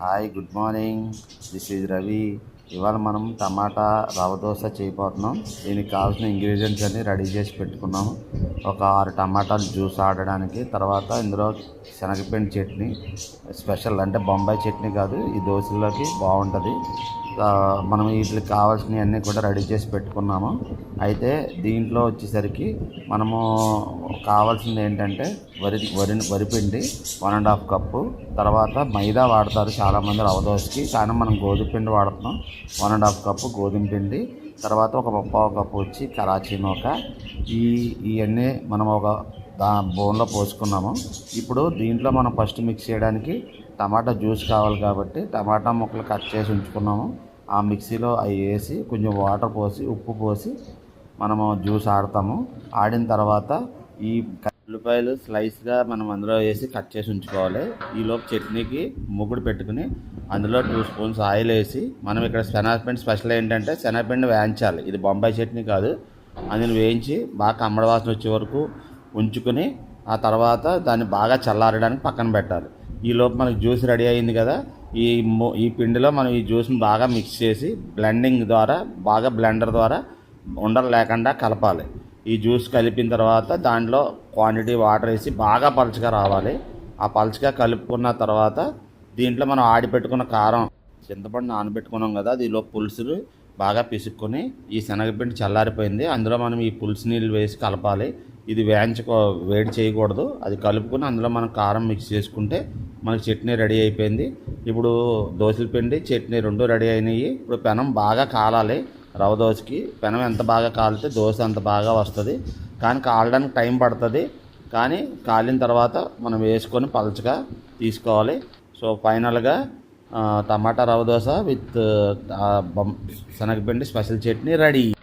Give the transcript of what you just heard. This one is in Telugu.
Hi good morning. This is Ravi. ఇవాళ మనం టమాటా రవ దోశ చేయబోతున్నాం. దీనికి కావాల్సిన ఇంగ్రీడియంట్స్ అన్ని రెడీ చేసి పెట్టుకున్నాము ఒక ఆరు టమాటాలు జ్యూస్ ఆడడానికి తర్వాత ఇందులో శనగపిండి చట్నీ స్పెషల్ అంటే బొంబాయి చట్నీ కాదు ఈ దోశలోకి బాగుంటుంది. మనం వీటికి కావాల్సినవి అన్నీ కూడా రెడీ చేసి పెట్టుకున్నాము. అయితే దీంట్లో వచ్చేసరికి మనము కావాల్సింది ఏంటంటే వరి వరి వరిపిండి వన్ అండ్ హాఫ్ కప్పు. తర్వాత మైదా వాడతారు చాలామంది రవ కానీ మనం గోధుమ పిండి వాడుతున్నాం. వన్ అండ్ హాఫ్ కప్పు గోధుమ పిండి. తర్వాత ఒక ముప్పావు కప్పు వచ్చి కరాచీ నూక. ఈ ఇవన్నీ మనం ఒక దా బోన్లో పోసుకున్నాము. ఇప్పుడు దీంట్లో మనం ఫస్ట్ మిక్స్ చేయడానికి టమాటా జ్యూస్ కావాలి కాబట్టి టమాటా ముక్కలు కట్ చేసి ఉంచుకున్నాము. ఆ మిక్సీలో అవి వేసి కొంచెం వాటర్ పోసి ఉప్పు పోసి మనము జ్యూస్ ఆడతాము. ఆడిన తర్వాత ఈ ఉల్లిపాయలు స్లైస్గా మనం అందులో వేసి కట్ చేసి ఉంచుకోవాలి. ఈలోపు చట్నీకి ముగ్గుడు పెట్టుకుని అందులో టూ స్పూన్స్ ఆయిల్ వేసి మనం ఇక్కడ శనగపిండి స్పెషల్ ఏంటంటే శనగపిండి వేయించాలి. ఇది బొంబాయి చట్నీ కాదు. అందులో వేయించి బాగా కమ్మడి వాసన వచ్చే వరకు ఉంచుకుని ఆ తర్వాత దాన్ని బాగా చల్లారడానికి పక్కన పెట్టాలి. ఈలోపు మనకి జ్యూస్ రెడీ అయింది కదా ఈ ఈ పిండిలో మనం ఈ జ్యూస్ని బాగా మిక్స్ చేసి బ్లెండింగ్ ద్వారా బాగా బ్లెండర్ ద్వారా ఉండలు లేకుండా కలపాలి. ఈ జ్యూస్ కలిపిన తర్వాత దాంట్లో క్వాంటిటీ వాటర్ వేసి బాగా పలుచగా రావాలి. ఆ పలుచగా కలుపుకున్న తర్వాత దీంట్లో మనం ఆడిపెట్టుకున్న కారం చింతపండు నానబెట్టుకున్నాం కదా దీనిలో పులుసులు బాగా పిసుక్కొని ఈ శనగపిండి చల్లారిపోయింది. అందులో మనం ఈ పులుసు నీళ్ళు వేసి కలపాలి. ఇది వేయించుకో వేడి చేయకూడదు. అది కలుపుకొని అందులో మనం కారం మిక్స్ చేసుకుంటే మనకి చట్నీ రెడీ అయిపోయింది. ఇప్పుడు దోశల పిండి చట్నీ రెండు రెడీ అయినాయి. ఇప్పుడు పెనం బాగా కాలాలి. రవ దోశకి పెనం ఎంత బాగా కాలితే దోశ అంత బాగా వస్తుంది. కానీ కాలడానికి టైం పడుతుంది. కానీ కాలిన తర్వాత మనం వేసుకొని పలచగా తీసుకోవాలి. సో ఫైనల్గా టమాటా రవ దోశ విత్ బొమ్- శనగపిండి స్పెషల్ చట్నీ రెడీ.